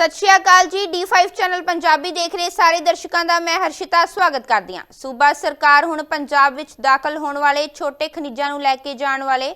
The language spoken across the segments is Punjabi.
ਸਤਿ ਸ਼੍ਰੀ ਅਕਾਲ ਜੀ। D5 ਚੈਨਲ ਪੰਜਾਬੀ ਦੇਖ ਰਹੇ ਸਾਰੇ ਦਰਸ਼ਕਾਂ ਦਾ ਮੈਂ ਹਰਸ਼ਿਤਾ ਸਵਾਗਤ ਕਰਦੀ ਹਾਂ। ਸੂਬਾ ਸਰਕਾਰ ਹੁਣ ਪੰਜਾਬ ਵਿੱਚ ਦਾਖਲ ਹੋਣ ਵਾਲੇ ਛੋਟੇ ਖਣਿਜਾਂ ਨੂੰ ਲੈ ਕੇ ਜਾਣ ਵਾਲੇ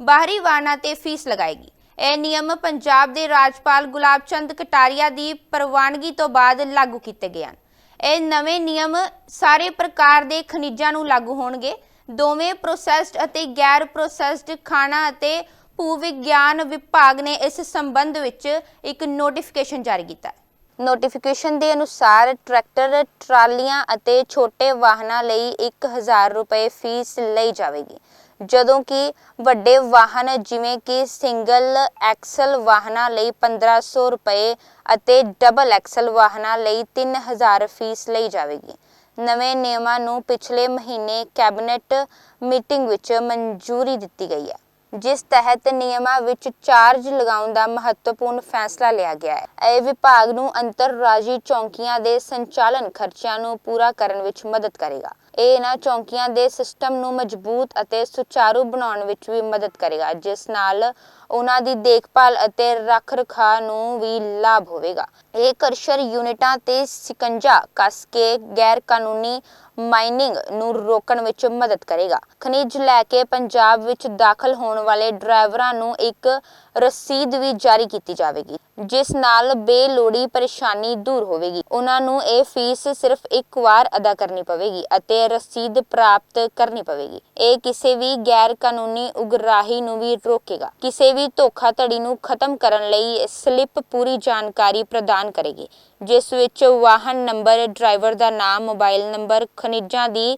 ਬਾਹਰੀ ਵਾਹਨਾਂ ਤੇ ਫੀਸ ਲਗਾਏਗੀ। ਇਹ ਨਿਯਮ ਪੰਜਾਬ ਦੇ ਰਾਜਪਾਲ ਗੁਲਾਬ ਚੰਦ ਕਟਾਰੀਆ ਦੀ ਪ੍ਰਵਾਨਗੀ ਤੋਂ ਬਾਅਦ ਲਾਗੂ ਕੀਤੇ ਗਏ ਹਨ। ਇਹ ਨਵੇਂ ਨਿਯਮ ਸਾਰੇ ਪ੍ਰਕਾਰ ਦੇ ਖਣਿਜਾਂ ਨੂੰ ਲਾਗੂ ਹੋਣਗੇ। ਦੋਵੇਂ ਪ੍ਰੋਸੈਸਡ ਅਤੇ ਗੈਰ ਪ੍ਰੋਸੈਸਡ ਖਾਣਾ ਅਤੇ ਭੂ ਵਿਗਿਆਨ ਵਿਭਾਗ ਨੇ ਇਸ ਸੰਬੰਧ ਵਿੱਚ ਇੱਕ ਨੋਟੀਫਿਕੇਸ਼ਨ ਜਾਰੀ ਕੀਤਾ ਹੈ। ਨੋਟੀਫਿਕੇਸ਼ਨ ਦੇ ਅਨੁਸਾਰ ਟਰੈਕਟਰ ਟਰਾਲੀਆਂ ਅਤੇ ਛੋਟੇ ਵਾਹਨਾਂ ਲਈ 1000 ਰੁਪਏ ਫੀਸ ਲਈ ਜਾਵੇਗੀ। ਜਦੋਂ ਕਿ ਵੱਡੇ ਵਾਹਨ ਜਿਵੇਂ ਕਿ ਸਿੰਗਲ ਐਕਸਲ ਵਾਹਨਾਂ ਲਈ 1500 ਰੁਪਏ ਅਤੇ ਡਬਲ ਐਕਸਲ ਵਾਹਨਾਂ ਲਈ 3000 ਫੀਸ ਲਈ ਜਾਵੇਗੀ। ਨਵੇਂ ਨਿਯਮਾਂ ਨੂੰ ਪਿਛਲੇ ਮਹੀਨੇ ਕੈਬਨਿਟ ਮੀਟਿੰਗ ਵਿੱਚ ਮਨਜ਼ੂਰੀ ਦਿੱਤੀ ਗਈ ਹੈ। ਜਿਸ ਤਹਿਤ ਨਿਯਮਾਂ ਵਿੱਚ ਚਾਰਜ ਲਗਾਉਣ ਦਾ ਮਹੱਤਵਪੂਰਨ ਫੈਸਲਾ ਲਿਆ ਗਿਆ ਹੈ। ਇਹ ਵਿਭਾਗ ਨੂੰ ਅੰਤਰਰਾਜੀ ਚੌਂਕੀਆਂ ਦੇ ਸੰਚਾਲਨ ਖਰਚਿਆਂ ਨੂੰ ਪੂਰਾ ਕਰਨ ਵਿੱਚ ਮਦਦ ਕਰੇਗਾ। ਇਹ ਇਹਨਾਂ ਚੌਂਕੀਆਂ ਦੇ ਸਿਸਟਮ ਨੂੰ ਮਜ਼ਬੂਤ ਅਤੇ ਸੁਚਾਰੂ ਬਣਾਉਣ ਵਿੱਚ ਵੀ ਮਦਦ ਕਰੇਗਾ, ਜਿਸ ਨਾਲ ਉਹਨਾਂ ਦੀ ਦੇਖਭਾਲ ਅਤੇ ਰੱਖ-ਰਖਾਅ ਨੂੰ ਵੀ ਲਾਭ ਹੋਵੇਗਾ। ਇਹ ਕਰਸ਼ਰ ਯੂਨਿਟਾਂ ਤੇ ਸਿਕੰਜਾ ਕੱਸ ਕੇ ਗੈਰ ਕਾਨੂੰਨੀ ਮਾਈਨਿੰਗ ਨੂੰ ਰੋਕਣ ਵਿੱਚ ਮਦਦ ਕਰੇਗਾ। ਖਣਿਜ ਲੈ ਕੇ ਪੰਜਾਬ ਵਿੱਚ ਦਾਖਲ ਹੋਣ ਵਾਲੇ ਡਰਾਈਵਰਾਂ ਨੂੰ ਇੱਕ ਰਸੀਦ ਵੀ ਜਾਰੀ ਕੀਤੀ ਜਾਵੇਗੀ, ਜਿਸ ਨਾਲ ਬੇਲੋੜੀ ਪਰੇਸ਼ਾਨੀ ਦੂਰ ਹੋਵੇਗੀ। ਉਹਨਾਂ ਨੂੰ ਇਹ ਫੀਸ ਸਿਰਫ ਇੱਕ ਵਾਰ ਅਦਾ ਕਰਨੀ ਪਵੇਗੀ ਅਤੇ ਰਸੀਦ ਪ੍ਰਾਪਤ ਕਰਨੀ ਪਵੇਗੀ। ਇਹ ਕਿਸੇ ਵੀ ਗੈਰ ਕਾਨੂੰਨੀ ਉਗਰਾਹੀ ਨੂੰ ਵੀ ਰੋਕੇਗਾ। ਕਿਸੇ ਵੀ ਧੋਖਾਧੜੀ ਨੂੰ ਖਤਮ ਕਰਨ ਲਈ ਸਲਿੱਪ ਪੂਰੀ ਜਾਣਕਾਰੀ ਪ੍ਰਦਾਨ ਕਰੇਗੀ, ਜਿਸ ਵਿੱਚ ਵਾਹਨ ਨੰਬਰ, ਡਰਾਈਵਰ ਦਾ ਨਾਮ, ਮੋਬਾਈਲ ਨੰਬਰ, ਖਣਿਜਾਂ ਦੀ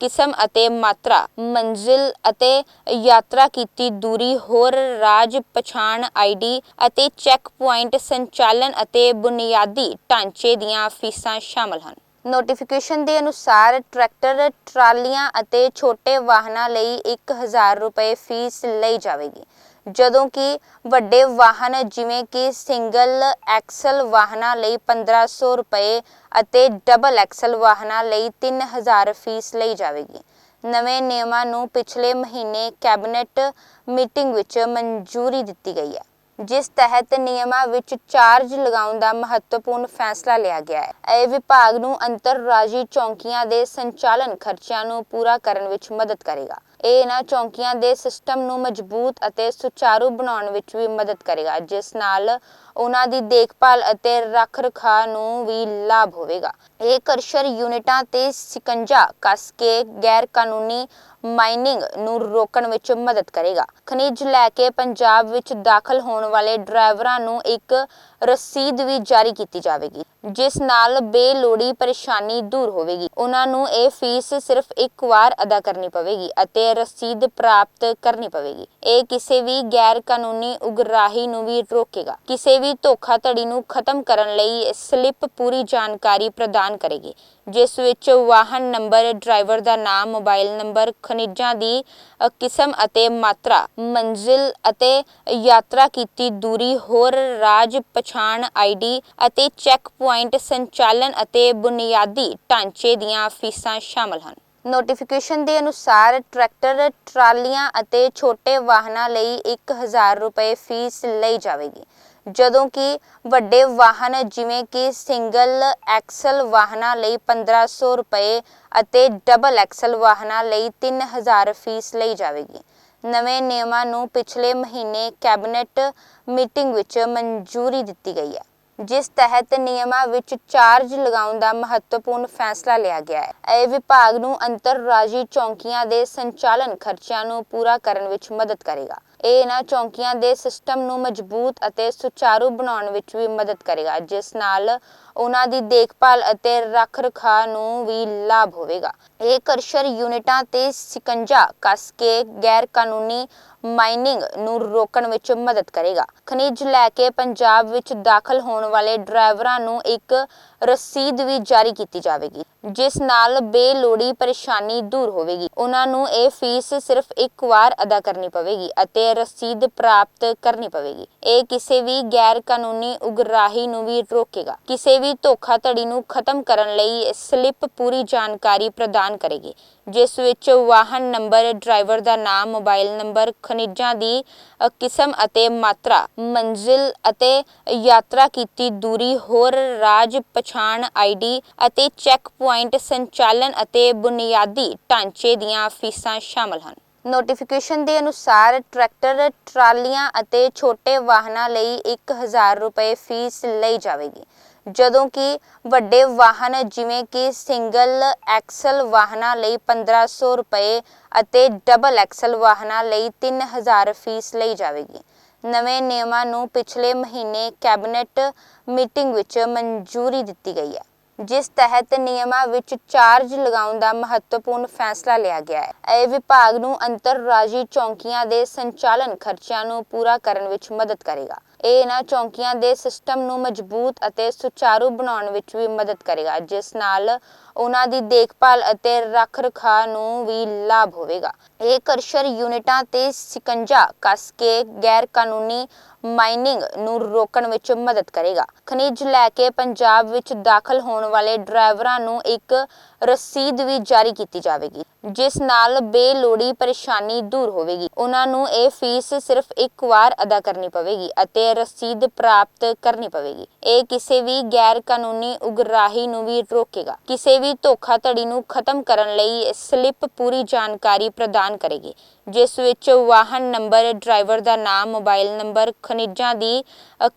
ਕਿਸਮ ਅਤੇ ਮਾਤਰਾ, ਮੰਜ਼ਿਲ ਅਤੇ ਯਾਤਰਾ ਕੀਤੀ ਦੂਰੀ, ਹੋਰ ਰਾਜ ਪਛਾਣ ਆਈਡੀ ਅਤੇ ਚੈੱਕ ਪੁਆਇੰਟ ਸੰਚਾਲਨ ਅਤੇ ਬੁਨਿਆਦੀ ਢਾਂਚੇ ਦੀਆਂ ਫੀਸਾਂ ਸ਼ਾਮਲ ਹਨ। ਨੋਟੀਫਿਕੇਸ਼ਨ ਦੇ ਅਨੁਸਾਰ ਟਰੈਕਟਰ, ਟਰਾਲੀਆਂ ਅਤੇ ਛੋਟੇ ਵਾਹਨਾਂ ਲਈ 1000 ਰੁਪਏ ਫੀਸ ਲਈ ਜਾਵੇਗੀ। ਜਦੋਂ ਕਿ ਵੱਡੇ ਵਾਹਨ ਜਿਵੇਂ ਕਿ ਸਿੰਗਲ ਐਕਸਲ ਵਾਹਨਾਂ ਲਈ 1500 ਰੁਪਏ ਅਤੇ ਡਬਲ ਐਕਸਲ ਵਾਹਨਾਂ ਲਈ 3000 ਫੀਸ ਲਈ ਜਾਵੇਗੀ। ਨਵੇਂ ਨਿਯਮਾਂ ਨੂੰ ਪਿਛਲੇ ਮਹੀਨੇ ਕੈਬਨਿਟ ਮੀਟਿੰਗ ਵਿੱਚ ਮਨਜ਼ੂਰੀ ਦਿੱਤੀ ਗਈ ਹੈ, ਜਿਸ ਤਹਿਤ ਨਿਯਮਾਂ ਵਿੱਚ ਚਾਰਜ ਲਗਾਉਣ ਦਾ ਮਹੱਤਵਪੂਰਨ ਫੈਸਲਾ ਲਿਆ ਗਿਆ ਹੈ। ਇਹ ਵਿਭਾਗ ਨੂੰ ਅੰਤਰਰਾਜੀ ਚੌਂਕੀਆਂ ਦੇ ਸੰਚਾਲਨ ਖਰਚਿਆਂ ਨੂੰ ਪੂਰਾ ਕਰਨ ਵਿੱਚ ਮਦਦ ਕਰੇਗਾ। ਇਹ ਇਹਨਾਂ ਚੌਂਕੀਆਂ ਦੇ ਸਿਸਟਮ ਨੂੰ ਮਜ਼ਬੂਤ ਅਤੇ ਸੁਚਾਰੂ ਬਣਾਉਣ ਵਿੱਚ ਵੀ ਮਦਦ ਕਰੇਗਾ, ਜਿਸ ਨਾਲ ਉਹਨਾਂ ਦੀ ਦੇਖਭਾਲ ਅਤੇ ਰੱਖ-ਰਖਾਅ ਨੂੰ ਵੀ ਲਾਭ ਹੋਵੇਗਾ। ਇਹ ਕਰਸ਼ਰ ਯੂਨਿਟਾਂ ਤੇ ਸਿਕੰਜਾ ਕੱਸ ਕੇ ਗੈਰ ਕਾਨੂੰਨੀ ਮਾਈਨਿੰਗ ਨੂੰ ਰੋਕਣ ਵਿੱਚ ਮਦਦ ਕਰੇਗਾ। ਖਣਿਜ ਲੈ ਕੇ ਪੰਜਾਬ ਵਿੱਚ ਦਾਖਲ ਹੋਣ ਵਾਲੇ ਡਰਾਈਵਰਾਂ ਨੂੰ ਇੱਕ ਰਸੀਦ ਵੀ ਜਾਰੀ ਕੀਤੀ ਜਾਵੇਗੀ। ਜਿਸ ਨਾਲ ਬੇਲੋੜੀ ਪਰੇਸ਼ਾਨੀ ਦੂਰ ਹੋਵੇਗੀ। ਉਹਨਾਂ ਨੂੰ ਇਹ ਫੀਸ ਸਿਰਫ ਇੱਕ ਵਾਰ ਅਦਾ ਕਰਨੀ ਪਵੇਗੀ ਅਤੇ ਰਸੀਦ ਪ੍ਰਾਪਤ ਕਰਨੀ ਪਵੇਗੀ। ਇਹ ਕਿਸੇ ਵੀ ਗੈਰ ਕਾਨੂੰਨੀ ਉਗਰਾਹੀ ਨੂੰ ਵੀ ਰੋਕੇਗਾ। ਕਿਸੇ ਵੀ ਧੋਖਾਧੜੀ ਨੂੰ ਖਤਮ ਕਰਨ ਲਈ ਸਲਿੱਪ ਪੂਰੀ ਜਾਣਕਾਰੀ ਪ੍ਰਦਾਨ ਕਰੇਗੀ, ਜਿਸ ਵਿੱਚ ਵਾਹਨ ਨੰਬਰ, ਡਰਾਈਵਰ ਦਾ ਨਾਮ, ਮੋਬਾਈਲ ਨੰਬਰ, ਖਣਿਜਾਂ ਦੀ ਕਿਸਮ ਅਤੇ ਮਾਤਰਾ, ਮੰਜ਼ਿਲ ਅਤੇ ਯਾਤਰਾ ਕੀਤੀ ਦੂਰੀ, ਹੋਰ ਰਾਜ ਪਛਾਣ ਆਈਡੀ ਅਤੇ ਚੈੱਕ ਪੁਆਇੰਟ ਪੁਆਇੰਟ ਸੰਚਾਲਨ ਅਤੇ ਬੁਨਿਆਦੀ ਢਾਂਚੇ ਦੀਆਂ ਫੀਸਾਂ ਸ਼ਾਮਲ ਹਨ। ਨੋਟੀਫਿਕੇਸ਼ਨ ਦੇ ਅਨੁਸਾਰ ਟਰੈਕਟਰ, ਟਰਾਲੀਆਂ ਅਤੇ ਛੋਟੇ ਵਾਹਨਾਂ ਲਈ 1000 ਰੁਪਏ ਫੀਸ ਲਈ ਜਾਵੇਗੀ। ਜਦੋਂ ਕਿ ਵੱਡੇ ਵਾਹਨ ਜਿਵੇਂ ਕਿ ਸਿੰਗਲ ਐਕਸਲ ਵਾਹਨਾਂ ਲਈ 1500 ਰੁਪਏ ਅਤੇ ਡਬਲ ਐਕਸਲ ਵਾਹਨਾਂ ਲਈ 3000 ਫੀਸ ਲਈ ਜਾਵੇਗੀ। ਨਵੇਂ ਨਿਯਮਾਂ ਨੂੰ ਪਿਛਲੇ ਮਹੀਨੇ ਕੈਬਨਿਟ ਮੀਟਿੰਗ ਵਿੱਚ ਮਨਜ਼ੂਰੀ ਦਿੱਤੀ ਗਈ ਹੈ। ਜਿਸ ਤਹਿਤ ਨਿਯਮਾਂ ਵਿੱਚ ਚਾਰਜ ਲਗਾਉਣ ਦਾ ਮਹੱਤਵਪੂਰਨ ਫੈਸਲਾ ਲਿਆ ਗਿਆ ਹੈ। ਇਹ ਵਿਭਾਗ ਨੂੰ ਅੰਤਰਰਾਜੀ ਚੌਂਕੀਆਂ ਦੇ ਸੰਚਾਲਨ ਖਰਚਿਆਂ ਨੂੰ ਪੂਰਾ ਕਰਨ ਵਿੱਚ ਮਦਦ ਕਰੇਗਾ। ਇਹ ਇਹਨਾਂ ਚੌਂਕੀਆਂ ਦੇ ਸਿਸਟਮ ਨੂੰ ਮਜ਼ਬੂਤ ਅਤੇ ਸੁਚਾਰੂ ਬਣਾਉਣ ਵਿੱਚ ਵੀ ਮਦਦ ਕਰੇਗਾ, ਜਿਸ ਨਾਲ ਉਹਨਾਂ ਦੀ ਦੇਖਭਾਲ ਅਤੇ ਰੱਖ-ਰਖਾਅ ਨੂੰ ਵੀ ਲਾਭ ਹੋਵੇਗਾ। ਇਹ ਕਰਸ਼ਰ ਯੂਨਿਟਾਂ ਤੇ ਸਿਕੰਜਾ ਕੱਸ ਕੇ ਗੈਰ ਕਾਨੂੰਨੀ ਮਾਈਨਿੰਗ ਨੂੰ ਰੋਕਣ ਵਿੱਚ ਮਦਦ ਕਰੇਗਾ। ਖਣਿਜ ਲੈ ਕੇ ਪੰਜਾਬ ਵਿੱਚ ਦਾਖਲ ਹੋਣ ਵਾਲੇ ਡਰਾਈਵਰਾਂ ਨੂੰ ਇੱਕ ਰਸੀਦ ਵੀ ਜਾਰੀ ਕੀਤੀ ਜਾਵੇਗੀ, ਜਿਸ ਨਾਲ ਬੇਲੋੜੀ ਪਰੇਸ਼ਾਨੀ ਦੂਰ ਹੋਵੇਗੀ। ਉਹਨਾਂ ਨੂੰ ਇਹ ਫੀਸ ਸਿਰਫ ਇੱਕ ਵਾਰ ਅਦਾ ਕਰਨੀ ਪਵੇਗੀ ਅਤੇ ਰਸੀਦ ਪ੍ਰਾਪਤ ਕਰਨੀ ਪਵੇਗੀ। ਇਹ ਕਿਸੇ ਵੀ ਗੈਰ ਕਾਨੂੰਨੀ ਉਗਰਾਹੀ ਨੂੰ ਵੀ ਰੋਕੇਗਾ। ਕਿਸੇ ਵੀ ਧੋਖਾਧੜੀ ਨੂੰ ਖਤਮ ਕਰਨ ਲਈ ਸਲਿੱਪ ਪੂਰੀ ਜਾਣਕਾਰੀ ਪ੍ਰਦਾਨ ਕਰੇਗੀ, ਜਿਸ ਵਿੱਚ ਵਾਹਨ ਨੰਬਰ, ਡਰਾਈਵਰ ਦਾ ਨਾਮ, ਮੋਬਾਈਲ ਨੰਬਰ, ਖਣਿਜਾਂ ਦੀ ਕਿਸਮ ਅਤੇ ਮਾਤਰਾ, ਮੰਜ਼ਿਲ ਅਤੇ ਯਾਤਰਾ ਕੀਤੀ ਦੂਰੀ, ਹੋਰ ਰਾਜ ਪਛਾਣ ਆਈਡੀ ਅਤੇ ਚੈੱਕ ਪੁਆਇੰਟ ਸੰਚਾਲਨ ਅਤੇ ਬੁਨਿਆਦੀ ਢਾਂਚੇ ਦੀਆਂ ਫੀਸਾਂ ਸ਼ਾਮਲ ਹਨ। ਨੋਟੀਫਿਕੇਸ਼ਨ ਦੇ ਅਨੁਸਾਰ ਟਰੈਕਟਰ, ਟਰਾਲੀਆਂ ਅਤੇ ਛੋਟੇ ਵਾਹਨਾਂ ਲਈ 1000 ਰੁਪਏ ਫੀਸ ਲਈ ਜਾਵੇਗੀ। ਜਦੋਂ ਕਿ ਵੱਡੇ ਵਾਹਨ ਜਿਵੇਂ ਕਿ ਸਿੰਗਲ ਐਕਸਲ ਵਾਹਨਾਂ ਲਈ 1500 ਰੁਪਏ ਅਤੇ ਡਬਲ ਐਕਸਲ ਵਾਹਨਾਂ ਲਈ 3000 ਫੀਸ ਲਈ ਜਾਵੇਗੀ। ਨਵੇਂ ਨਿਯਮਾਂ ਨੂੰ ਪਿਛਲੇ ਮਹੀਨੇ ਕੈਬਨਿਟ ਮੀਟਿੰਗ ਵਿੱਚ ਮਨਜ਼ੂਰੀ ਦਿੱਤੀ ਗਈ ਹੈ। ਜਿਸ ਤਹਿਤ ਨਿਯਮਾਂ ਵਿੱਚ ਚਾਰਜ ਲਗਾਉਣ ਦਾ ਮਹੱਤਵਪੂਰਨ ਫੈਸਲਾ ਲਿਆ ਗਿਆ ਹੈ। ਇਹ ਵਿਭਾਗ ਨੂੰ ਅੰਤਰਰਾਜੀ ਚੌਂਕੀਆਂ ਦੇ ਸੰਚਾਲਨ ਖਰਚਿਆਂ ਨੂੰ ਪੂਰਾ ਕਰਨ ਵਿੱਚ ਮਦਦ ਕਰੇਗਾ। ਇਹ ਇਹਨਾਂ ਚੌਂਕੀਆਂ ਦੇ ਸਿਸਟਮ ਨੂੰ ਮਜ਼ਬੂਤ ਅਤੇ ਸੁਚਾਰੂ ਬਣਾਉਣ ਵਿੱਚ ਵੀ ਮਦਦ ਕਰੇਗਾ, ਜਿਸ ਨਾਲ ਉਹਨਾਂ ਦੀ ਦੇਖਭਾਲ ਅਤੇ ਰੱਖ ਰਖਾਅ ਨੂੰ ਵੀ ਲਾਭ ਹੋਵੇਗਾ। ਇਹ ਕਰਸ਼ਰ ਯੂਨਿਟਾਂ ਤੇ ਸਿਕੰਜਾ ਕੱਸ ਕੇ ਗੈਰ ਕਾਨੂੰਨੀ ਮਾਈਨਿੰਗ ਨੂੰ ਰੋਕਣ ਵਿੱਚ ਮਦਦ ਕਰੇਗਾ। ਖਣਿਜ ਲੈ ਕੇ ਪੰਜਾਬ ਵਿੱਚ ਦਾਖਲ ਹੋਣ ਵਾਲੇ ਡਰਾਈਵਰਾਂ ਨੂੰ ਇੱਕ ਰਸੀਦ ਵੀ ਜਾਰੀ ਕੀਤੀ ਜਾਵੇਗੀ, ਜਿਸ ਨਾਲ ਬੇਲੋੜੀ ਪਰੇਸ਼ਾਨੀ ਦੂਰ ਹੋਵੇਗੀ। ਉਹਨਾਂ ਨੂੰ ਇਹ ਫੀਸ ਸਿਰਫ ਇੱਕ ਵਾਰ ਅਦਾ ਕਰਨੀ ਪਵੇਗੀ ਅਤੇ ਰਸੀਦ ਪ੍ਰਾਪਤ ਕਰਨੀ ਪਵੇਗੀ। ਇਹ ਕਿਸੇ ਵੀ ਗੈਰ ਕਾਨੂੰਨੀ ਉਗਰਾਹੀ ਨੂੰ ਵੀ ਰੋਕੇਗਾ। ਕਿਸੇ ਵੀ ਧੋਖਾਧੜੀ ਨੂੰ ਖਤਮ ਕਰਨ ਲਈ ਸਲਿੱਪ ਪੂਰੀ ਜਾਣਕਾਰੀ ਪ੍ਰਦਾਨ ਕਰੇਗੀ, ਜਿਸ ਵਿੱਚ ਵਾਹਨ ਨੰਬਰ, ਡਰਾਈਵਰ ਦਾ ਨਾਮ, ਮੋਬਾਈਲ ਨੰਬਰ, ਖਣਿਜਾਂ ਦੀ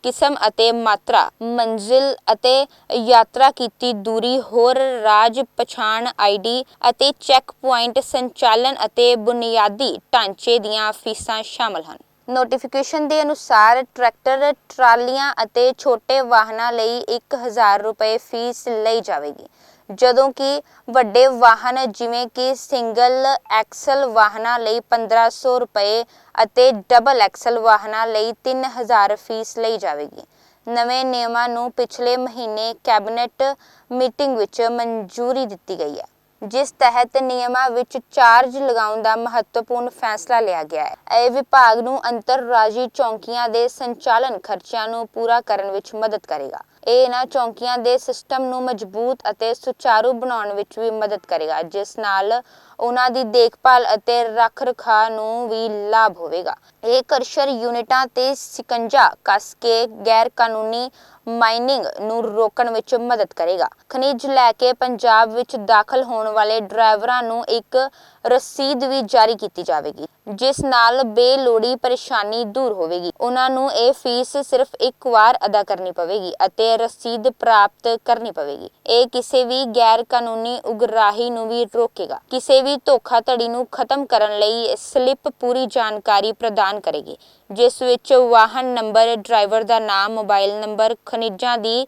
ਕਿਸਮ ਅਤੇ ਮਾਤਰਾ, ਮੰਜ਼ਿਲ ਅਤੇ ਯਾਤਰਾ ਕੀਤੀ ਦੂਰੀ, ਹੋਰ ਰਾਜ ਪਛਾਣ ਆਈਡੀ ਅਤੇ ਚੈੱਕ ਪੁਆਇੰਟ ਸੰਚਾਲਨ ਅਤੇ ਬੁਨਿਆਦੀ ਢਾਂਚੇ ਦੀਆਂ ਫੀਸਾਂ ਸ਼ਾਮਲ ਹਨ। ਨੋਟੀਫਿਕੇਸ਼ਨ ਦੇ ਅਨੁਸਾਰ ਟਰੈਕਟਰ, ਟਰਾਲੀਆਂ ਅਤੇ ਛੋਟੇ ਵਾਹਨਾਂ ਲਈ 1000 ਰੁਪਏ ਫੀਸ ਲਈ ਜਾਵੇਗੀ। ਜਦੋਂ ਕਿ ਵੱਡੇ ਵਾਹਨ ਜਿਵੇਂ ਕਿ ਸਿੰਗਲ ਐਕਸਲ ਵਾਹਨਾਂ ਲਈ 1500 ਰੁਪਏ ਅਤੇ ਡਬਲ ਐਕਸਲ ਵਾਹਨਾਂ ਲਈ 3000 ਫੀਸ ਲਈ ਜਾਵੇਗੀ। ਨਵੇਂ ਨਿਯਮਾਂ ਨੂੰ ਪਿਛਲੇ ਮਹੀਨੇ ਕੈਬਨਿਟ ਮੀਟਿੰਗ ਵਿੱਚ ਮਨਜ਼ੂਰੀ ਦਿੱਤੀ ਗਈ ਹੈ, ਜਿਸ ਤਹਿਤ ਨਿਯਮਾਂ ਵਿੱਚ ਚਾਰਜ ਲਗਾਉਣ ਦਾ ਮਹੱਤਵਪੂਰਨ ਫੈਸਲਾ ਲਿਆ ਗਿਆ ਹੈ। ਇਹ ਵਿਭਾਗ ਨੂੰ ਅੰਤਰਰਾਜੀ ਚੌਂਕੀਆਂ ਦੇ ਸੰਚਾਲਨ ਖਰਚਿਆਂ ਨੂੰ ਪੂਰਾ ਕਰਨ ਵਿੱਚ ਮਦਦ ਕਰੇਗਾ। ਇਹ ਇਹਨਾਂ ਚੌਂਕੀਆਂ ਦੇ ਸਿਸਟਮ ਨੂੰ ਮਜ਼ਬੂਤ ਅਤੇ ਸੁਚਾਰੂ ਬਣਾਉਣ ਵਿੱਚ ਵੀ ਮਦਦ ਕਰੇਗਾ, ਜਿਸ ਨਾਲ ਉਹਨਾਂ ਦੀ ਦੇਖਭਾਲ ਅਤੇ ਰੱਖ ਰਖਾਅ ਨੂੰ ਵੀ ਲਾਭ ਹੋਵੇਗਾ। ਇਹ ਕਰਸ਼ਰ ਯੂਨਿਟਾਂ ਤੇ ਸਿਕੰਜਾ ਕੱਸ ਕੇ ਗੈਰ ਕਾਨੂੰਨੀ ਮਾਈਨਿੰਗ ਨੂੰ ਰੋਕਣ ਵਿੱਚ ਮਦਦ ਕਰੇਗਾ। ਖਣਿਜ ਲੈ ਕੇ ਪੰਜਾਬ ਵਿੱਚ ਦਾਖਲ ਹੋਣ ਵਾਲੇ ਡਰਾਈਵਰਾਂ ਨੂੰ ਇੱਕ ਰਸੀਦ ਵੀ ਜਾਰੀ ਕੀਤੀ ਜਾਵੇਗੀ, ਜਿਸ ਨਾਲ ਬੇਲੋੜੀ ਪਰੇਸ਼ਾਨੀ ਦੂਰ ਹੋਵੇਗੀ। ਉਹਨਾਂ ਨੂੰ ਇਹ ਫੀਸ ਸਿਰਫ ਇੱਕ ਵਾਰ ਅਦਾ ਕਰਨੀ ਪਵੇਗੀ ਅਤੇ ਰਸੀਦ ਪ੍ਰਾਪਤ ਕਰਨੀ ਪਵੇਗੀ। ਇਹ ਕਿਸੇ ਵੀ ਗੈਰ ਕਾਨੂੰਨੀ ਉਗਰਾਹੀ ਨੂੰ ਵੀ ਰੋਕੇਗਾ। ਕਿਸੇ ਵੀ ਧੋਖਾਧੜੀ ਨੂੰ ਖਤਮ ਕਰਨ ਲਈ ਸਲਿੱਪ ਪੂਰੀ ਜਾਣਕਾਰੀ ਪ੍ਰਦਾਨ ਕਰੇਗੀ, ਜਿਸ ਵਿੱਚ ਵਾਹਨ ਨੰਬਰ, ਡਰਾਈਵਰ ਦਾ ਨਾਮ, ਮੋਬਾਈਲ ਨੰਬਰ ਖਣਿਜਾਂ ਦੀ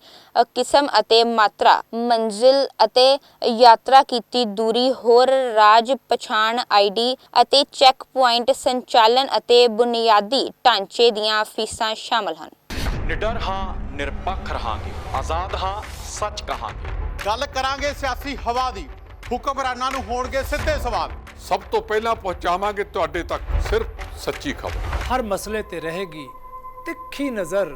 ਕਿਸਮ ਅਤੇ ਮਾਤਰਾ ਮੰਜ਼ਿਲ ਅਤੇ ਯਾਤਰਾ ਕੀਤੀ ਦੂਰੀ ਹੋਰ ਰਾਜ ਪਛਾਣ ਆਈਡੀ ਅਤੇ ਚੈੱਕ ਪੁਆਇੰਟ ਸੰਚਾਲਨ ਅਤੇ ਬੁਨਿਆਦੀ ਢਾਂਚੇ ਦੀਆਂ ਫੀਸਾਂ ਸ਼ਾਮਲ ਹਨ। ਨਿਡਰ ਹਾਂ ਨਿਰਪੱਖ ਰਹਾਂਗੇ। ਆਜ਼ਾਦ ਹਾਂ ਸੱਚ ਕਹਾਂਗੇ। ਗੱਲ ਕਰਾਂਗੇ ਸਿਆਸੀ ਹਵਾ ਦੀ। ਹੁਕਮਰਾਨਾਂ ਨੂੰ ਹੋਣਗੇ ਸਿੱਧੇ ਸਵਾਲ। ਸਭ ਤੋਂ ਪਹਿਲਾਂ ਪਹੁੰਚਾਵਾਂਗੇ ਤੁਹਾਡੇ ਤੱਕ ਸਿਰਫ ਸੱਚੀ ਖਬਰ। ਹਰ ਮਸਲੇ ਤੇ ਰਹੇਗੀ ਤਿੱਖੀ ਨਜ਼ਰ।